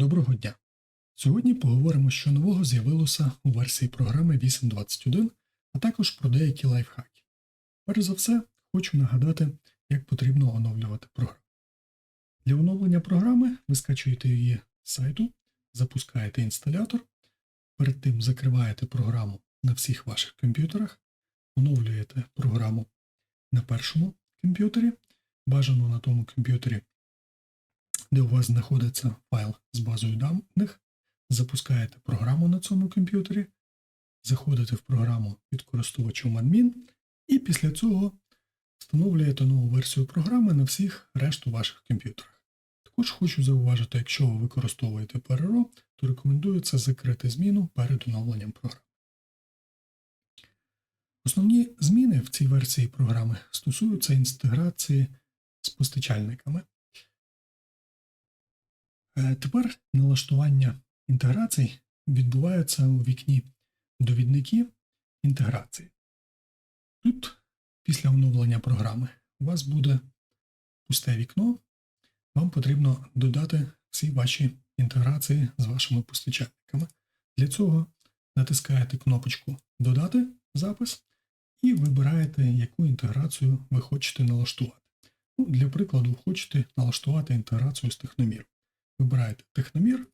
Доброго дня! Сьогодні поговоримо, що нового з'явилося у версії програми 8.21, а також про деякі лайфхаки. Перш за все, хочу нагадати, як потрібно оновлювати програму. Для оновлення програми ви скачуєте її з сайту, запускаєте інсталятор, перед тим закриваєте програму на всіх ваших комп'ютерах, оновлюєте програму на першому комп'ютері, бажано на тому комп'ютері, де у вас знаходиться файл з базою даних, запускаєте програму на цьому комп'ютері, заходите в програму під користувачем admin і після цього встановлюєте нову версію програми на всіх решту ваших комп'ютерах. Також хочу зауважити, якщо ви використовуєте PRO, то рекомендується закрити зміну перед оновленням програми. Основні зміни в цій версії програми стосуються інтеграції з постачальниками. Е, Тепер налаштування інтеграцій відбувається у вікні довідники інтеграції. Тут, після оновлення програми, у вас буде пусте вікно. Вам потрібно додати всі ваші інтеграції з вашими постачальниками. Для цього натискаєте кнопочку Додати запис і вибираєте, яку інтеграцію ви хочете налаштувати. Ну, Для прикладу, хочете налаштувати інтеграцію з техноміром. Вибираєте техномір,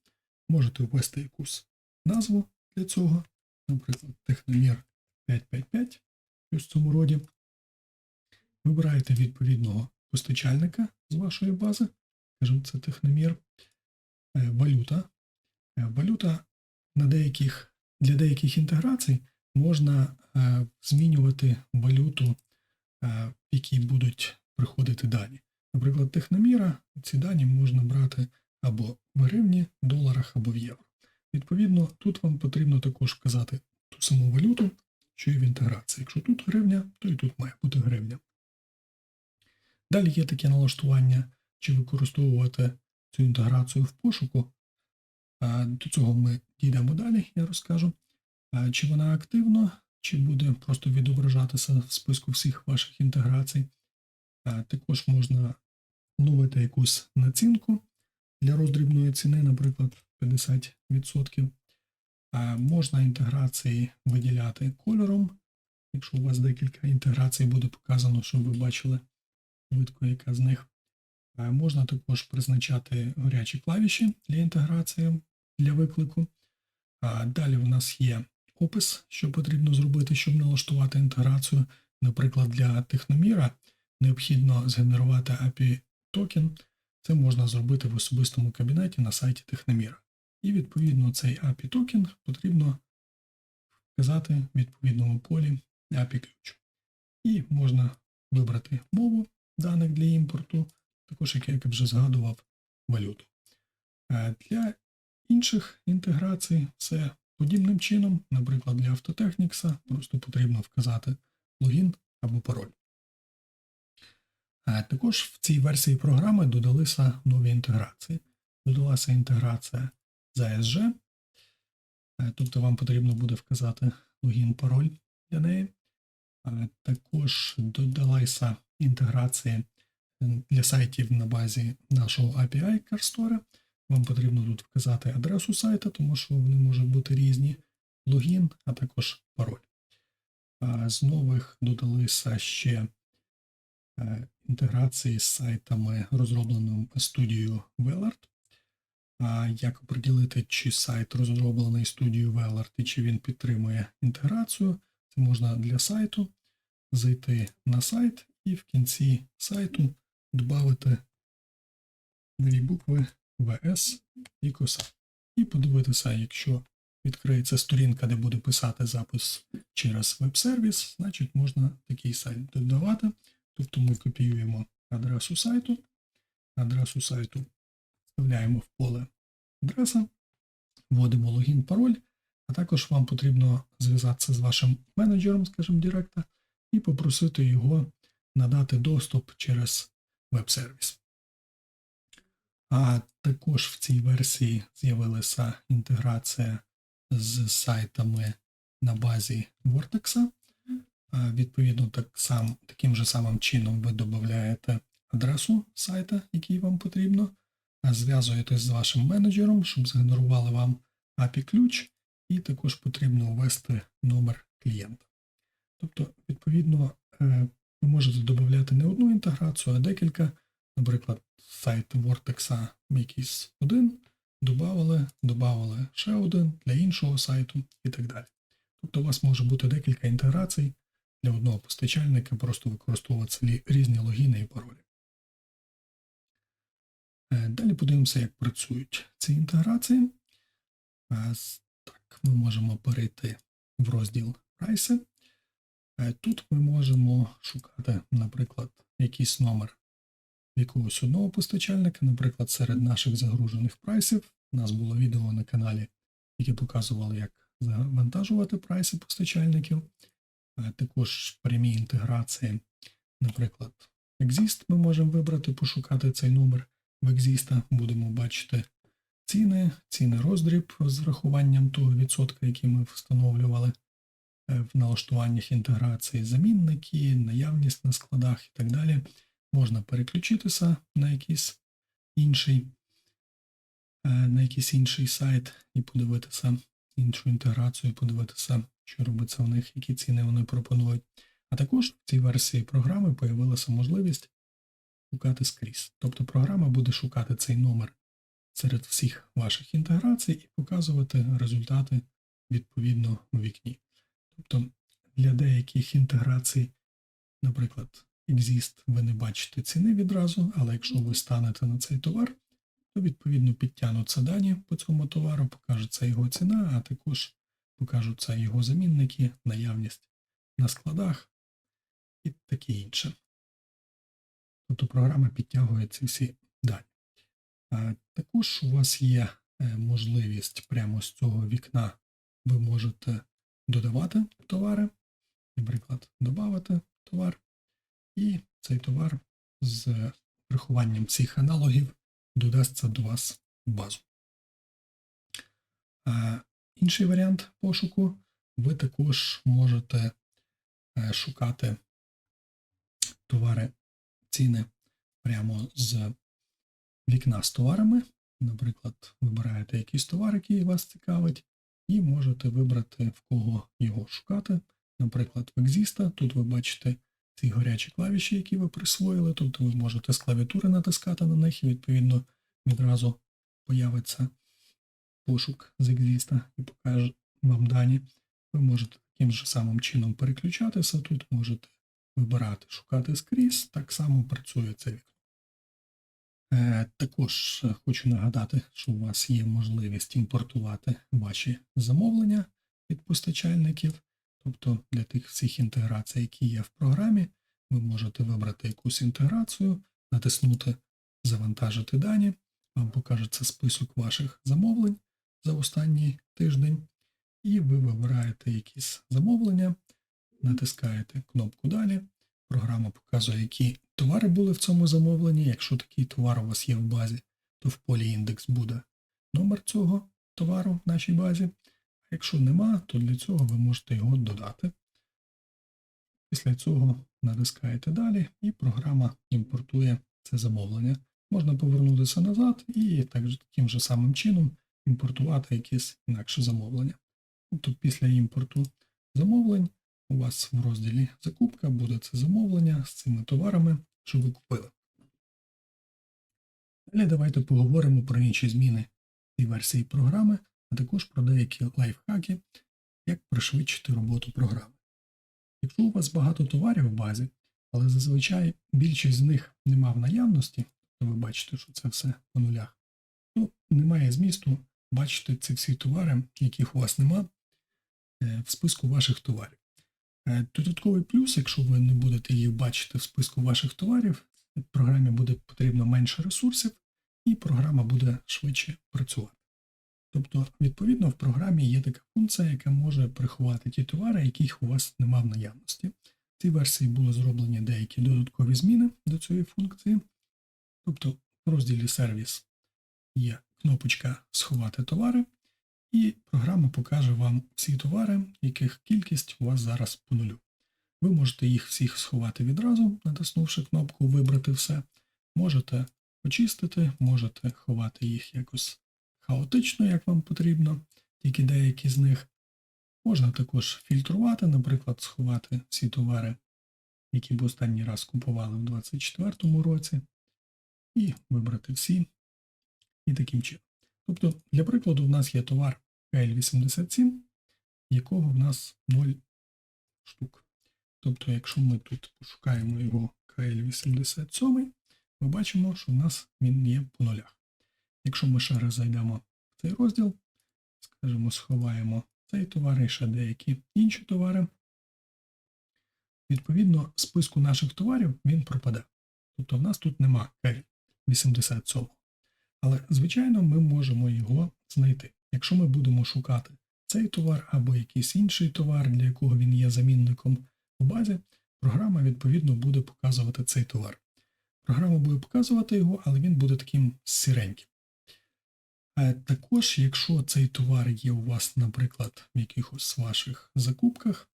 можете ввести якусь назву для цього, наприклад, техномір 555 в цьому роді. Вибираєте відповідного постачальника з вашої бази, скажімо, це техномір, Е, валюта. Е, Валюта на деяких, для деяких інтеграцій можна е, змінювати валюту, в якій будуть приходити дані. Наприклад, техноміра ці дані можна брати або в гривні, доларах, або в євро. Відповідно, тут вам потрібно також вказати ту саму валюту, що і в інтеграції. Якщо тут гривня, то і тут має бути гривня. Далі є таке налаштування, чи використовувати цю інтеграцію в пошуку. До цього ми дійдемо далі, я розкажу. Чи вона активна, чи буде просто відображатися в списку всіх ваших інтеграцій. Також можна оновити якусь націнку для роздрібної ціни, наприклад, 50%. Можна інтеграції виділяти кольором. Якщо у вас декілька інтеграцій буде показано, щоб ви бачили швидко, яка з них. Можна також призначати горячі клавіші для інтеграції для виклику. Далі у нас є опис, що потрібно зробити, щоб налаштувати інтеграцію. Наприклад, для техноміра необхідно згенерувати API токен. Це можна зробити в особистому кабінеті на сайті техноміра. І відповідно цей API токен потрібно вказати в відповідному полі API ключ. І можна вибрати мову даних для імпорту також, як я вже згадував, валюту. Е, Для інших інтеграцій все подібним чином, наприклад, для Autotechnics просто потрібно вказати логін або пароль. Е, Також в цій версії програми додалися нові інтеграції. Додалася інтеграція з ASG, Е, тобто вам потрібно буде вказати логін пароль для неї. Е, Також додалася інтеграція для сайтів на базі нашого API CarStore. Вам потрібно тут вказати адресу сайта, тому що вони можуть бути різні, логін, а також пароль. З нових додалися ще інтеграції з сайтами, розробленими студією Velart. Як оприділити, чи сайт розроблений студією Velart і чи він підтримує інтеграцію, це можна для сайту зайти на сайт і в кінці сайту додати дві букви ВС і коса. І подивитися, якщо відкриється сторінка, де буде писати запис через веб-сервіс, значить можна такий сайт додавати. Тобто ми копіюємо адресу сайту, адресу сайту вставляємо в поле адреса, вводимо логін, пароль, а також вам потрібно зв'язатися з вашим менеджером, скажімо, Директа, і попросити його надати доступ через веб-сервіс. А також в цій версії з'явилася інтеграція з сайтами на базі Vortex. Відповідно, так сам, таким же самим чином ви додаєте адресу сайта, який вам потрібно, е, зв'язуєтесь з вашим менеджером, щоб згенерували вам API-ключ, і також потрібно ввести номер клієнта. Тобто, відповідно, е, ви можете додати не одну інтеграцію, а декілька. Наприклад, сайт Vortex якийсь один, додали, додали ще один для іншого сайту і так далі. Тобто у вас може бути декілька інтеграцій для одного постачальника, просто використовувати різні логіни і паролі. Е, Далі подивимося, як працюють ці інтеграції. Е, Так, ми можемо перейти в розділ прайси. Е, Тут ми можемо шукати, наприклад, якийсь номер якогось одного постачальника, наприклад, серед наших загружених прайсів. У нас було відео на каналі, яке показувало, як завантажувати прайси постачальників. Е, Також прямі інтеграції, наприклад, Exist ми можемо вибрати, пошукати цей номер. В Exist будемо бачити ціни, ціни роздріб з врахуванням того відсотка, який ми встановлювали е, в налаштуваннях інтеграції, замінники, наявність на складах і так далі. Можна переключитися на якийсь інший, е, на якийсь інший сайт і подивитися іншу інтеграцію, подивитися, що робиться в них, які ціни вони пропонують. А також в цій версії програми появилася можливість шукати скрізь. Тобто програма буде шукати цей номер серед всіх ваших інтеграцій і показувати результати відповідно у вікні. Тобто для деяких інтеграцій, наприклад, Exist, ви не бачите ціни відразу, але якщо ви станете на цей товар, то відповідно підтягнуться дані по цьому товару, покажеться його ціна, а також покажуться його замінники, наявність на складах і таке інше. Тобто програма підтягує ці всі дані. А Також у вас є е, можливість прямо з цього вікна ви можете додавати товари, наприклад, додати товар, і цей товар з врахуванням цих аналогів додасться до вас в базу. Інший варіант пошуку ви також можете е, шукати товари ціни прямо з вікна з товарами. Наприклад, вибираєте якийсь товар, який вас цікавить, і можете вибрати, в кого його шукати. Наприклад, в Exista. Тут ви бачите ці горячі клавіші, які ви присвоїли, тобто ви можете з клавіатури натискати на них, і відповідно відразу появиться пошук з Exista і покаже вам дані. Ви можете таким же самим чином переключатися. Тут можете вибирати, шукати скрізь, так само працює це вікно. Е, також хочу нагадати, що у вас є можливість імпортувати ваші замовлення від постачальників. Тобто для тих всіх інтеграцій, які є в програмі, ви можете вибрати якусь інтеграцію, натиснути Завантажити дані, вам покажеться список ваших замовлень за останній тиждень, і ви вибираєте якісь замовлення, натискаєте кнопку Далі. Програма показує, які товари були в цьому замовленні. Якщо такий товар у вас є в базі, то в полі індекс буде номер цього товару в нашій базі. А якщо нема, то для цього ви можете його додати. Після цього натискаєте далі, і програма імпортує це замовлення. Можна повернутися назад і також таким же самим чином імпортувати якесь інакше замовлення. Тобто після імпорту замовлень у вас в розділі закупка буде це замовлення з цими товарами, що ви купили. Далі давайте поговоримо про інші зміни цій версії програми, а також про деякі лайфхаки, як пришвидшити роботу програми. Якщо у вас багато товарів в базі, але зазвичай більшість з них нема в наявності, то ви бачите, що це все по нулях, то немає змісту бачити ці всі товари, яких у вас нема, е, в списку ваших товарів. Е, Додатковий плюс, якщо ви не будете їх бачити в списку ваших товарів, програмі буде потрібно менше ресурсів, і програма буде швидше працювати. Тобто, відповідно, в програмі є така функція, яка може приховати ті товари, яких у вас нема в наявності. В цій версії були зроблені деякі додаткові зміни до цієї функції. Тобто, в розділі сервіс є кнопочка Сховати товари, і програма покаже вам всі товари, яких кількість у вас зараз по нулю. Ви можете їх всіх сховати відразу, натиснувши кнопку Вибрати все. Можете очистити, можете ховати їх якось хаотично, як вам потрібно, тільки деякі з них. Можна також фільтрувати, наприклад, сховати всі товари, які б останній раз купували в 2024 році, і вибрати всі, і таким чином. Тобто, для прикладу, в нас є товар KL87, якого в нас 0 штук. Тобто, якщо ми тут пошукаємо його KL87, ми бачимо, що в нас він є по нулях. Якщо ми ще раз зайдемо в цей розділ, скажімо, сховаємо цей товар і ще деякі інші товари, відповідно, списку наших товарів він пропаде. Тобто в нас тут нема KL87. Але, звичайно, ми можемо його знайти. Якщо ми будемо шукати цей товар або якийсь інший товар, для якого він є замінником у базі, програма відповідно буде показувати цей товар. Програма буде показувати його, але він буде таким сіреньким. Е, Також, якщо цей товар є у вас, наприклад, в якихось ваших закупках,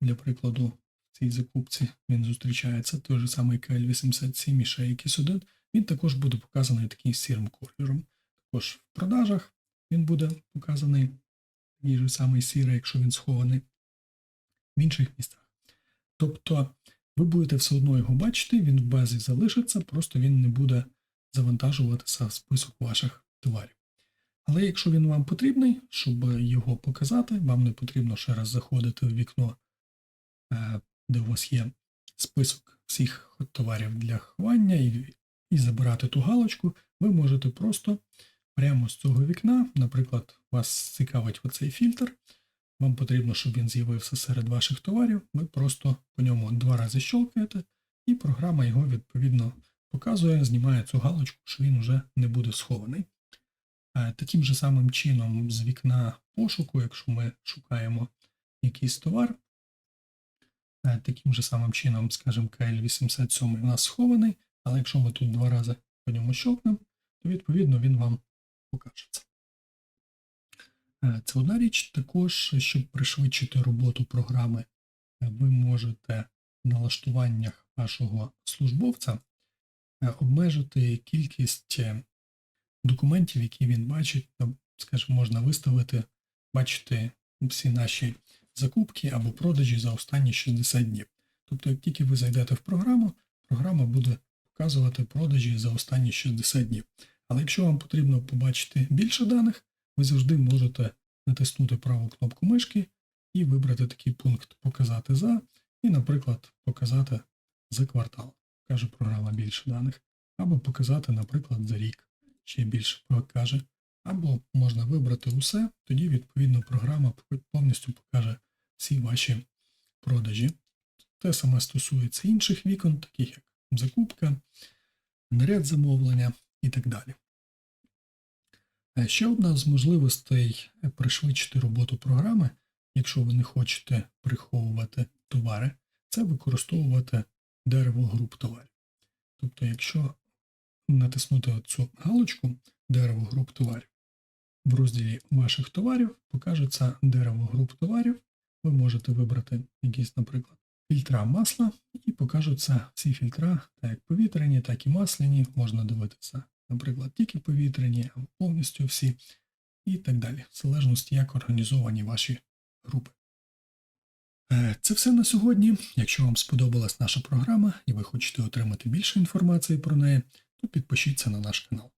для прикладу, в цій закупці він зустрічається той же самий KL87 і ще якийсь один, він також буде показаний таким сірим кольором. Також в продажах він буде показаний такий же самий сірий, якщо він схований в інших місцях. Тобто ви будете все одно його бачити, він в базі залишиться, просто він не буде завантажуватися в список ваших товарів. Але якщо він вам потрібний, щоб його показати, вам не потрібно ще раз заходити в вікно, е, де у вас є список всіх товарів для ховання і забирати ту галочку, ви можете просто прямо з цього вікна, наприклад, вас цікавить оцей фільтр, вам потрібно, щоб він з'явився серед ваших товарів, ви просто по ньому два рази щелкаєте, і програма його відповідно показує, знімає цю галочку, що він вже не буде схований. Е, Таким же самим чином, з вікна пошуку, якщо ми шукаємо якийсь товар, е, таким же самим чином, скажімо, KL87 у нас схований, але якщо ми тут два рази по ньому щелкнемо, то відповідно він вам покажеться. Е, Це одна річ. Також, щоб пришвидшити роботу програми, е, ви можете в налаштуваннях вашого службовця е, обмежити кількість документів, які він бачить. Скажімо, можна виставити, бачити всі наші закупки або продажі за останні 60 днів. Тобто, як тільки ви зайдете в програму, програма буде показувати продажі за останні 60 днів. Але якщо вам потрібно побачити більше даних, ви завжди можете натиснути праву кнопку мишки і вибрати такий пункт Показати за, і, наприклад, показати за квартал. Каже програма більше даних. Або показати, наприклад, за рік ще більше покаже. Або можна вибрати усе, тоді, відповідно, програма повністю покаже всі ваші продажі. Те саме стосується інших вікон, таких як закупка, наряд замовлення і так далі. Е, Ще одна з можливостей е, пришвидшити роботу програми, якщо ви не хочете приховувати товари, це використовувати дерево груп товарів. Тобто, якщо натиснути цю галочку дерево груп товарів, в розділі ваших товарів покажеться дерево груп товарів. Ви можете вибрати якісь, наприклад, фільтра масла, і покажуться всі фільтра, так як повітряні, так і масляні. Можна дивитися, наприклад, тільки повітряні, або повністю всі, і так далі, в залежності, як організовані ваші групи. Е, Це все на сьогодні. Якщо вам сподобалась наша програма і ви хочете отримати більше інформації про неї, то підпишіться на наш канал.